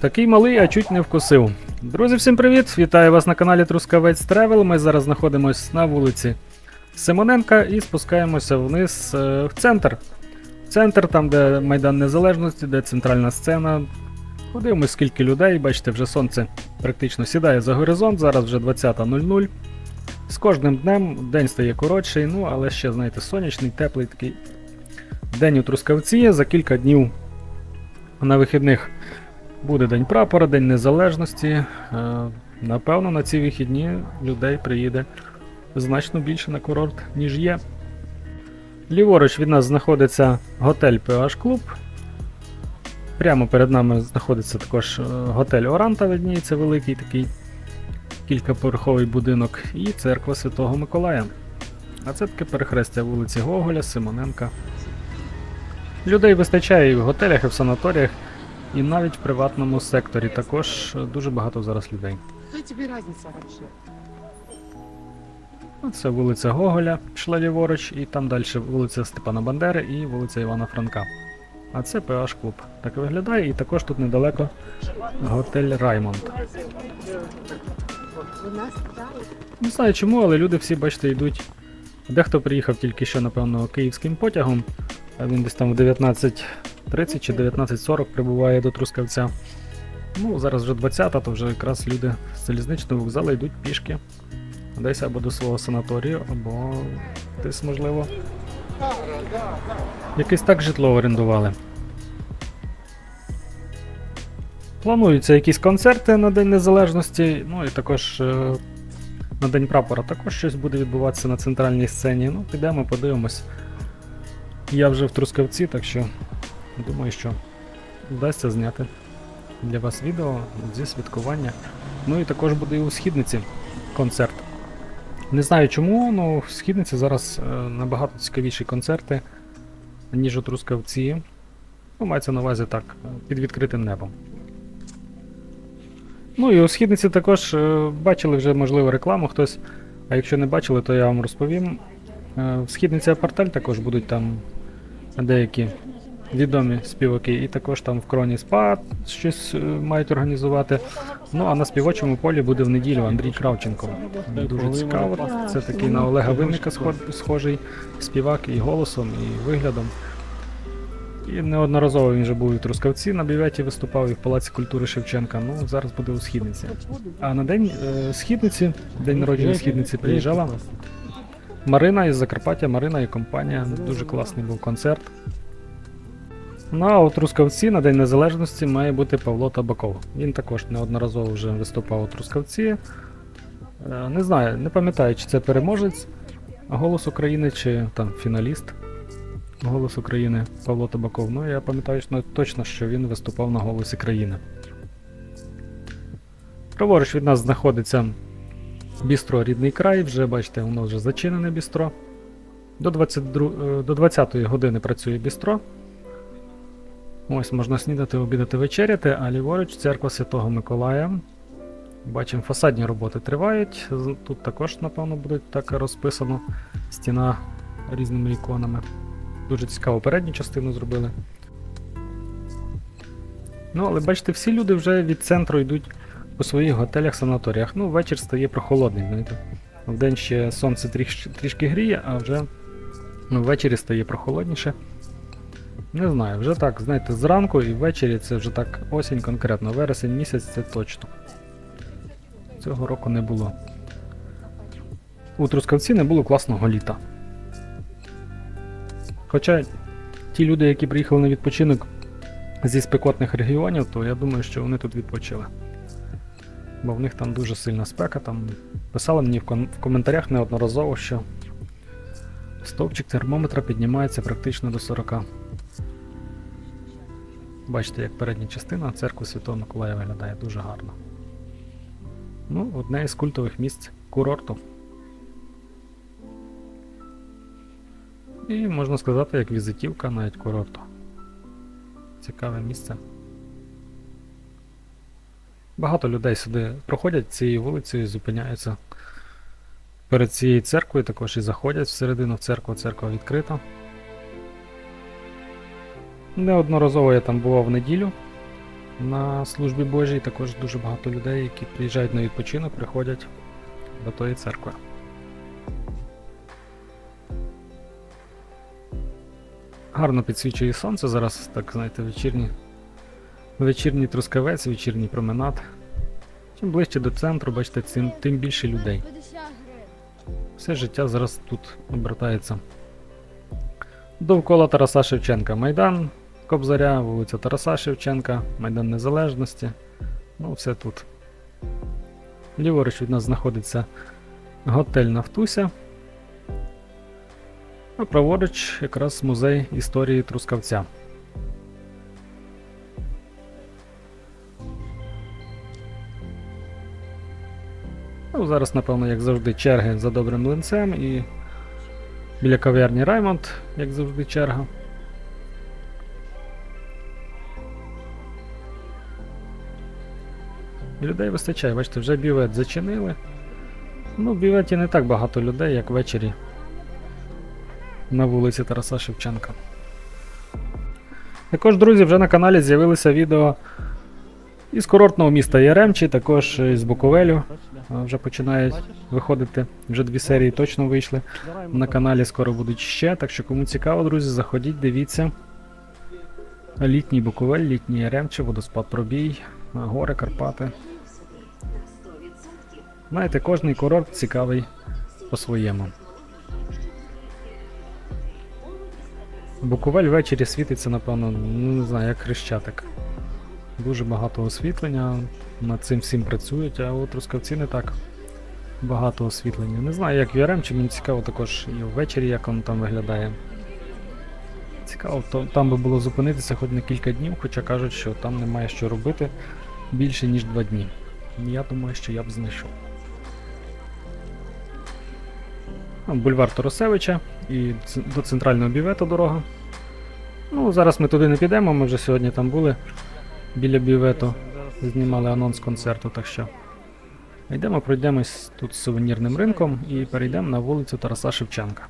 Такий малий, а чуть не вкусив. Друзі, всім привіт! Вітаю вас на каналі Трускавець Тревел. Ми зараз знаходимося на вулиці Симоненка і спускаємося вниз е, в центр. В центр, там, де Майдан Незалежності, де центральна сцена. Подивимось, скільки людей. Бачите, вже сонце практично сідає за горизонт, зараз вже 20.00. З кожним днем день стає коротший, ну але ще, знаєте, сонячний, теплий такий день у Трускавці. За кілька днів на вихідних буде День прапора, День Незалежності. Е, Напевно, на ці вихідні людей приїде значно більше на курорт, ніж є. Ліворуч від нас знаходиться готель PH Club. Прямо перед нами знаходиться також е, готель Оранта, видніється великий такий кількаповерховий будинок, і церква Святого Миколая. А це таке перехрестя вулиці Гоголя, Симоненка. Людей вистачає і в готелях, і в санаторіях, і навіть в приватному секторі також дуже багато зараз людей. Ну, Це вулиця Гоголя, пішла ліворуч, і там далі вулиця Степана Бандери і вулиця Івана Франка. А це PH Клуб. Так виглядає, і також тут недалеко готель Раймонд. Не знаю чому, але люди всі, бачите, йдуть. Дехто приїхав тільки що, напевно, київським потягом, він десь там в 19.30 чи 19.40 прибуває до Трускавця. Ну, зараз вже 20-та, то вже якраз люди з залізничного вокзалу йдуть пішки. Десь або до свого санаторію, або десь, можливо. Якесь так житло орендували. Плануються якісь концерти на День Незалежності, ну і також е, на День прапора також щось буде відбуватися на центральній сцені. Ну, підемо, подивимось. Я вже в Трускавці, так що думаю, що вдасться зняти для вас відео зі святкування. Ну і також буде і у східниці концерт. Не знаю чому, але в східниці зараз е, набагато цікавіші концерти, ніж у Трускавці. Ну, мається на увазі так, під відкритим небом. Ну і у східниці також е, бачили вже, можливо, рекламу хтось. А якщо не бачили, то я вам розповім. Е, в східниці Апартель також будуть там деякі відомі співаки, і також там в Кроні Спа щось е, мають організувати. Ну а на співочому полі буде в неділю Андрій Кравченко. Дуже цікаво. Це такий на Олега Винника схожий співак і голосом, і виглядом. І неодноразово він вже був і в Трускавці на бюветі виступав, і в Палаці культури Шевченка. Ну, зараз буде у східниці. А на день е, східниці, день народження східниці, приїжджала Марина із Закарпаття, Марина і компанія. Дуже класний був концерт. Ну а у Трускавці на День Незалежності має бути Павло Табаков. Він також неодноразово вже виступав у Трускавці. Е, Не знаю, не пам'ятаю, чи це переможець Голос України, чи там фіналіст. Голос України Павло Табаков. Ну, я пам'ятаю що- точно, що він виступав на голосі країни. Праворуч від нас знаходиться бістро Рідний край. Вже бачите, воно вже зачинене бістро. До 22, е, до 20 години працює бістро. Ось можна снідати, обідати, вечеряти, а ліворуч церква Святого Миколая. Бачимо, фасадні роботи тривають. Тут також, напевно, буде так розписано стіна різними іконами. Дуже цікаво передню частину зробили. Ну, але бачите, всі люди вже від центру йдуть по своїх готелях, санаторіях. Ну, вечір стає прохолодний, знаєте. Вдень ще сонце трішки гріє, а вже ну, ввечері стає прохолодніше. Не знаю, вже так, знаєте, зранку і ввечері це вже так осінь конкретно. Вересень місяць це точно. Цього року не було. У Трускавці не було класного літа. Хоча ті люди, які приїхали на відпочинок зі спекотних регіонів, то я думаю, що вони тут відпочили. Бо в них там дуже сильна спека, там писали мені в, ком- в коментарях неодноразово, що стовпчик термометра піднімається практично до 40. Бачите, як передня частина церкви Святого Миколая виглядає дуже гарно. Ну, одне із культових місць курорту. І можна сказати, як візитівка навіть курорту. Цікаве місце. Багато людей сюди проходять цією вулицею зупиняються перед цією церквою, також і заходять всередину в церкву, церква відкрита. Неодноразово я там бував в неділю. на службі Божій, також дуже багато людей, які приїжджають на відпочинок, приходять до тої церкви. Гарно підсвічує сонце зараз, так знаєте, вечірній, вечірній трускавець, вечірній променад. Чим ближче до центру, бачите, тим, тим більше людей. Все життя зараз тут обертається. Довкола Тараса Шевченка. Майдан Кобзаря, вулиця Тараса Шевченка, Майдан Незалежності. Ну, все тут. Ліворуч від нас знаходиться готель Нафтуся. А праворуч якраз музей історії Трускавця. Ну, зараз, напевно, як завжди, черги за добрим млинцем і біля кав'ярні Раймонд, як завжди, черга. Людей вистачає, бачите, вже бювет зачинили. Ну, в бюветі не так багато людей, як ввечері на вулиці Тараса Шевченка. Також, друзі, вже на каналі з'явилися відео із курортного міста Яремчі, також із Буковелю. Вже починають виходити. Вже дві серії точно вийшли. На каналі скоро будуть ще. Так що кому цікаво, друзі, заходіть, дивіться. Літній Буковель, літній Яремче, водоспад Пробій, гори, Карпати. Знаєте, кожний курорт цікавий по-своєму. Буковель ввечері світиться, напевно, ну не знаю, як хрещатик. Дуже багато освітлення, над цим всім працюють, а от Трускавці не так багато освітлення. Не знаю, як в Яремчі, мені цікаво також і ввечері, як воно там виглядає. Цікаво, то, там би було зупинитися хоч на кілька днів, хоча кажуть, що там немає що робити більше, ніж два дні. Я думаю, що я б знайшов. Бульвар Торосевича і до центрального бювету дорога. Ну, зараз ми туди не підемо, ми вже сьогодні там були біля бювету, знімали анонс концерту, так що. Йдемо, пройдемось тут сувенірним ринком і перейдемо на вулицю Тараса Шевченка.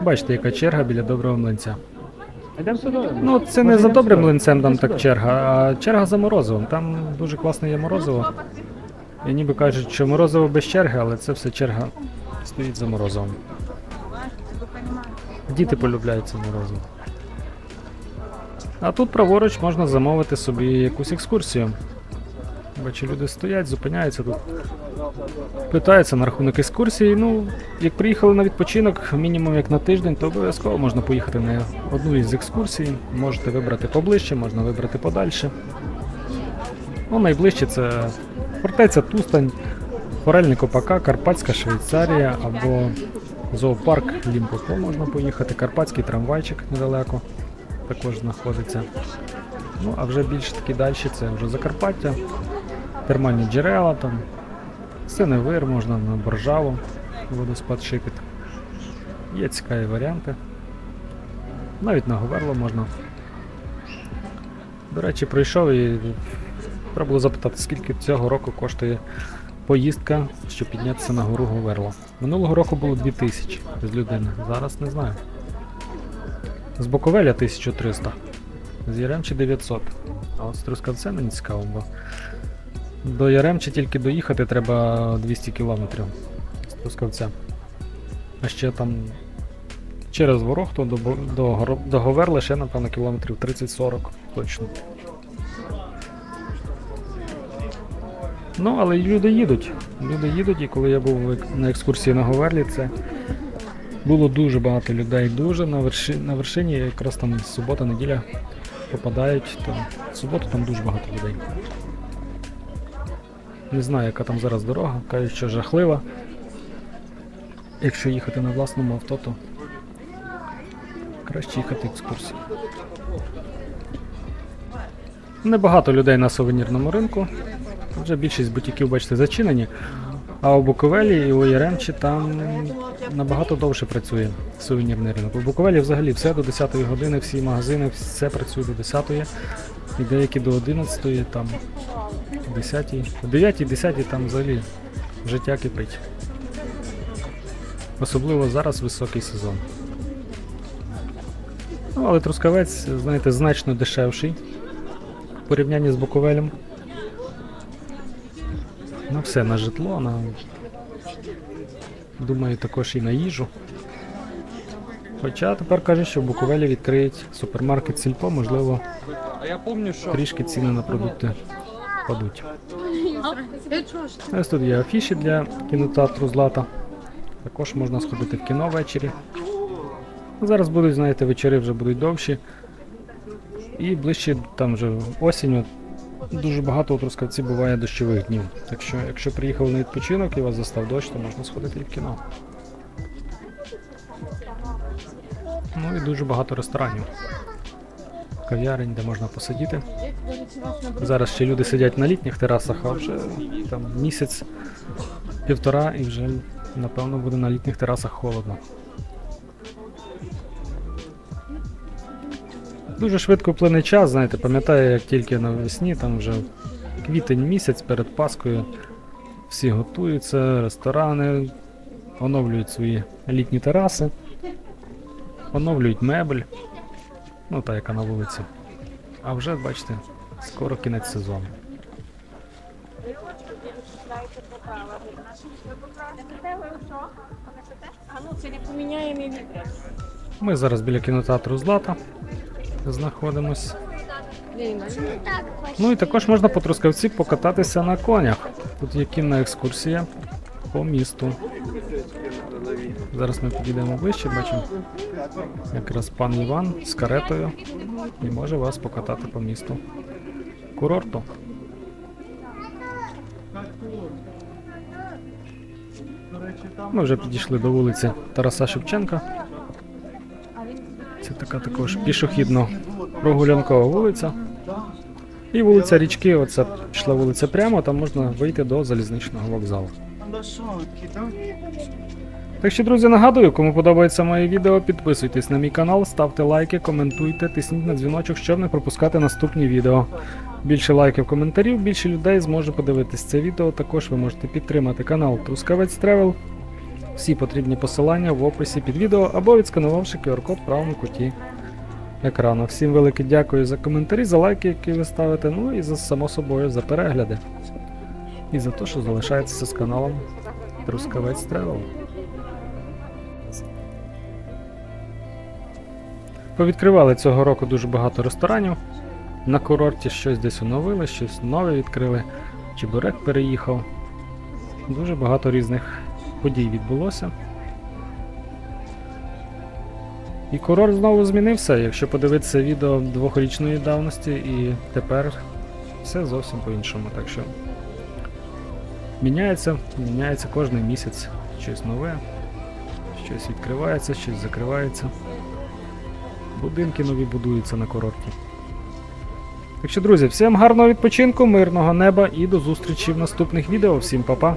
Бачите, яка черга біля доброго млинця. Ну, це не за добрим млинцем там так черга, а черга за морозивом. Там дуже класне є морозиво. І ніби кажуть, що морозиво без черги, але це все черга стоїть за морозивом. Діти полюбляють це морозиво. А тут праворуч можна замовити собі якусь екскурсію. Бачу, люди стоять, зупиняються тут. Питаються на рахунок екскурсії. Ну, як приїхали на відпочинок, мінімум як на тиждень, то обов'язково можна поїхати на одну із екскурсій. Можете вибрати поближче, можна вибрати подальше. Ну, найближче це фортеця Тустань, Форельний Копака, Карпатська Швейцарія або зоопарк Лімпопо можна поїхати, Карпатський трамвайчик недалеко також знаходиться. Ну, а вже більш таки далі це вже Закарпаття, термальні джерела там, Синевир можна на Боржаву, водоспад Шипіт. Є цікаві варіанти. Навіть на Говерло можна. До речі, прийшов і треба було запитати, скільки цього року коштує поїздка, щоб піднятися на гору Говерло. Минулого року було 2000 з людини, зараз не знаю. З Буковеля 1300, з Яремчі 900. А от з Трускавця мені цікаво, бо до Яремчі тільки доїхати треба 200 кілометрів з Трускавця. А ще там через Ворохту до, до, до Говерли ще, напевно, кілометрів 30-40 точно. Ну, але люди їдуть. Люди їдуть, і коли я був на екскурсії на Говерлі, це було дуже багато людей. Дуже на, верши, на вершині, якраз там субота, неділя попадають, то в суботу там дуже багато людей. Не знаю, яка там зараз дорога, кажуть, що жахлива. Якщо їхати на власному авто, то краще їхати екскурсію. Небагато людей на сувенірному ринку. Вже більшість бутіків, бачите, зачинені. А у Буковелі і у Яремчі там набагато довше працює сувенірний ринок. У Буковелі взагалі все до 10-ї години, всі магазини, все працює до 10-ї, і деякі до 11, там 10, о 9 10 там взагалі життя кипить. Особливо зараз високий сезон. Ну, але трускавець, знаєте, значно дешевший в порівнянні з Буковелем. На все, на житло, на. Думаю, також і на їжу. Хоча тепер кажуть, що в Буковелі відкриють супермаркет Сільпо, можливо, трішки ціни на продукти падуть. Ось тут є афіші для кінотеатру Злата. Також можна сходити в кіно ввечері. Зараз будуть, знаєте, вечори вже будуть довші. І ближче там вже осінню дуже багато у Трускавці буває дощових днів. Так що, якщо приїхали на відпочинок і вас застав дощ, то можна сходити і в кіно. Ну і дуже багато ресторанів. Кав'ярень, де можна посидіти. Зараз ще люди сидять на літніх терасах, а вже там місяць, півтора і вже напевно буде на літніх терасах холодно. Дуже швидко плине час, знаєте, пам'ятаю, як тільки навесні, там вже квітень місяць перед Паскою всі готуються, ресторани, оновлюють свої літні тераси, оновлюють мебель, ну та яка на вулиці. А вже, бачите, скоро кінець сезону. Ну. Ми зараз біля кінотеатру Злата знаходимось. Ну і також можна по Трускавці покататися на конях. Тут є кінна екскурсія по місту. Зараз ми підійдемо ближче, бачимо. Якраз пан Іван з каретою і може вас покатати по місту. Курорту. Ми вже підійшли до вулиці Тараса Шевченка. Це така також пішохідно прогулянкова вулиця. І вулиця річки, оце пішла вулиця прямо, там можна вийти до залізничного вокзалу. Так що, друзі, нагадую, кому подобається моє відео, підписуйтесь на мій канал, ставте лайки, коментуйте, тисніть на дзвіночок, щоб не пропускати наступні відео. Більше лайків, коментарів, більше людей зможе подивитись це відео. Також ви можете підтримати канал Трускавець Тревел. Всі потрібні посилання в описі під відео або відсканувавши QR-код в правому куті екрану. Всім велике дякую за коментарі, за лайки, які ви ставите, ну і за само собою за перегляди. І за те, що залишаєтеся з каналом Трускавець Тревел. Повідкривали цього року дуже багато ресторанів. На курорті щось десь оновили, щось нове відкрили. Чебурек переїхав. Дуже багато різних подій відбулося. І курорт знову змінився. Якщо подивитися відео двохрічної давності, і тепер все зовсім по-іншому. Так що міняється, міняється кожен місяць щось нове, щось відкривається, щось закривається. Будинки нові будуються на курорті. Так що, друзі, всім гарного відпочинку, мирного неба і до зустрічі в наступних відео. Всім па-па!